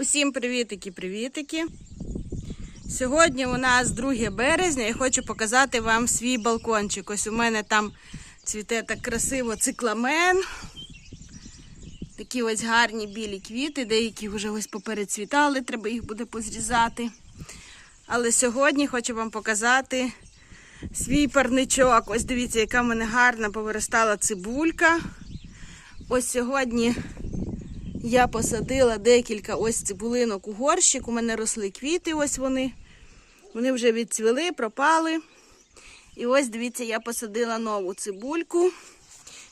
Усім привітики-привітики. Сьогодні у нас 2 березня і хочу показати вам свій балкончик. Ось у мене там цвіте так красиво цикламен. Такі ось гарні білі квіти, деякі вже ось поперецвітали, треба їх буде позрізати. Але сьогодні хочу вам показати свій парничок. Ось дивіться, яка в мене гарна повиростала цибулька. Ось сьогодні я посадила декілька ось цибулинок у горщик. У мене росли квіти, ось вони. Вони вже відцвіли, пропали. І ось дивіться, я посадила нову цибульку.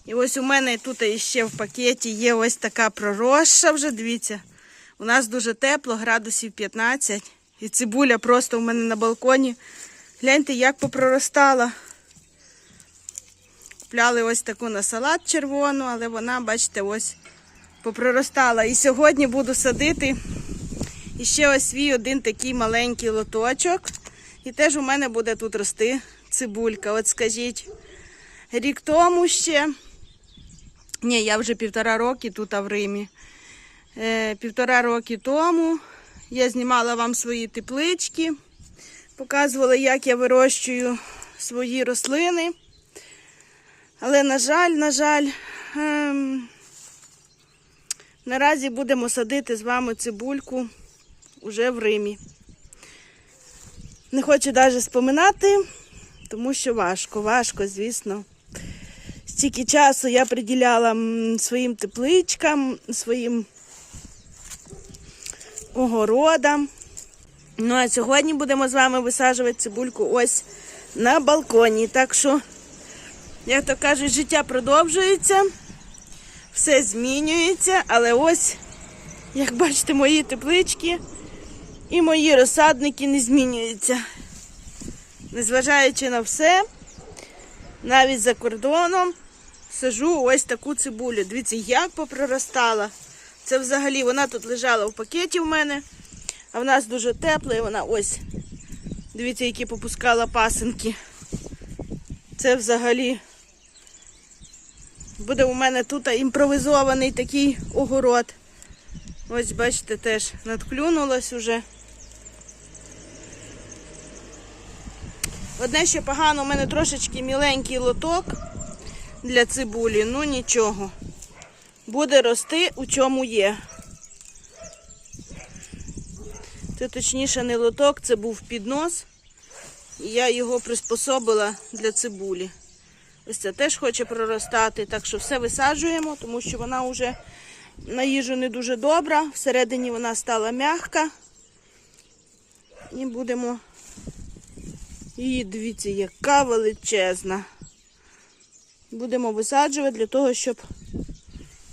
І ось у мене тут ще в пакеті є ось така проросша вже. Дивіться, у нас дуже тепло, градусів 15. І цибуля просто у мене на балконі. Гляньте, як попроростала. Купляли ось таку на салат червону, але вона, бачите, ось попроростала. І сьогодні буду садити іще ось свій один такий маленький лоточок. І теж у мене буде тут рости цибулька. От скажіть, рік тому ще. Ні, я вже півтора роки тут в Римі. Е, півтора роки тому я знімала вам свої теплички, показувала, як я вирощую свої рослини. Але, на жаль, на жаль, ем, наразі будемо садити з вами цибульку уже в Римі. Не хочу навіть споминати, тому що важко, важко, звісно. Стільки часу я приділяла своїм тепличкам, своїм огородам. Ну а сьогодні будемо з вами висаджувати цибульку ось на балконі. Так що, як то кажуть, життя продовжується, все змінюється, але ось, як бачите, мої теплички і мої розсадники не змінюються. Незважаючи на все, навіть за кордоном сажу ось таку цибулю. Дивіться, як попроростала. Це взагалі вона тут лежала в пакеті в мене, а в нас дуже тепла і вона ось. Дивіться, які попускала пасинки. Це взагалі буде у мене тут імпровізований такий огород. Ось, бачите, теж надклюнулась уже. Одне, що погано, у мене трошечки міленький лоток для цибулі, ну нічого. Буде рости у чому є. Це точніше не лоток, це був піднос. І я його приспособила для цибулі. Ось це теж хоче проростати, так що все висаджуємо, тому що вона вже на їжу не дуже добра. Всередині вона стала м'яка. І будемо її, дивіться, яка величезна. Будемо висаджувати для того, щоб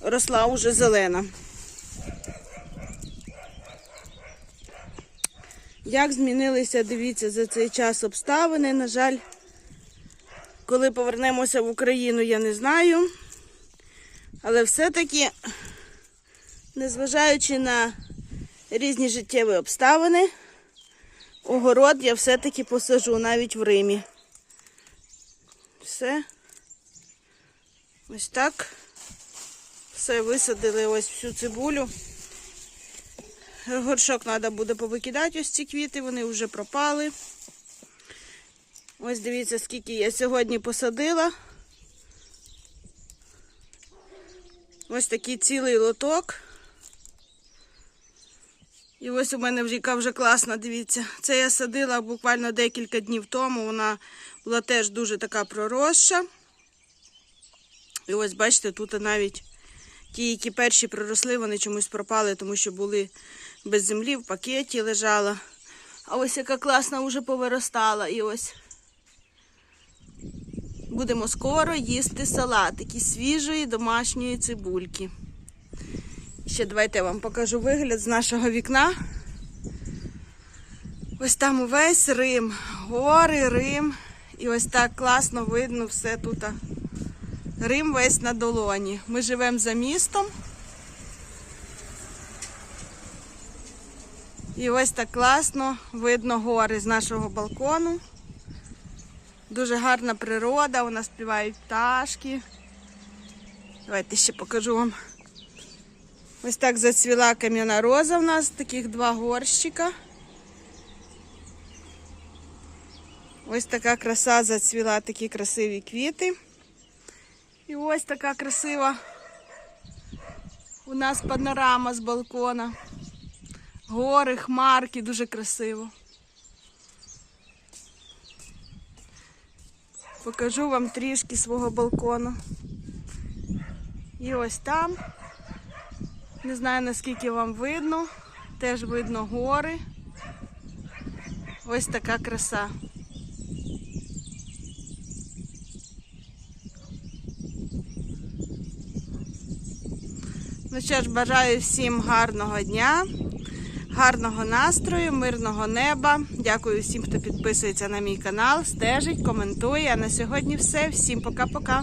росла уже зелена. Як змінилися, дивіться, за цей час обставини, на жаль, коли повернемося в Україну, я не знаю. Але все-таки, незважаючи на різні життєві обставини, огород я все-таки посажу навіть в Римі. Все. Ось так. Все, висадили ось всю цибулю. Горшок треба буде повикидати ось ці квіти, вони вже пропали. Ось дивіться, скільки я сьогодні посадила. Ось такий цілий лоток. І ось у мене яка вже класна, дивіться. Це я садила буквально декілька днів тому. Вона була теж дуже така проросша. І ось бачите, тут навіть ті, які перші проросли, вони чомусь пропали, тому що були без землі, в пакеті лежала. А ось яка класна вже повиростала. І ось будемо скоро їсти салатики свіжої домашньої цибульки. Ще давайте я вам покажу вигляд з нашого вікна. Ось там увесь Рим, гори, Рим. І ось так класно видно все тут. Рим весь на долоні. Ми живемо за містом. І ось так класно видно гори з нашого балкону. Дуже гарна природа, у нас співають пташки. Давайте ще покажу вам Ось так зацвіла кам'яна роза. У нас таких два горщика. Ось така краса зацвіла, такі красиві квіти. І ось така красива у нас панорама з балкона. Гори, хмарки, дуже красиво. Покажу вам трішки свого балкону. І ось там. Не знаю наскільки вам видно. Теж видно гори. Ось така краса. Ну що ж, бажаю всім гарного дня, гарного настрою, мирного неба. Дякую всім, хто підписується на мій канал, стежить, коментує. А на сьогодні все. Всім пока-пока.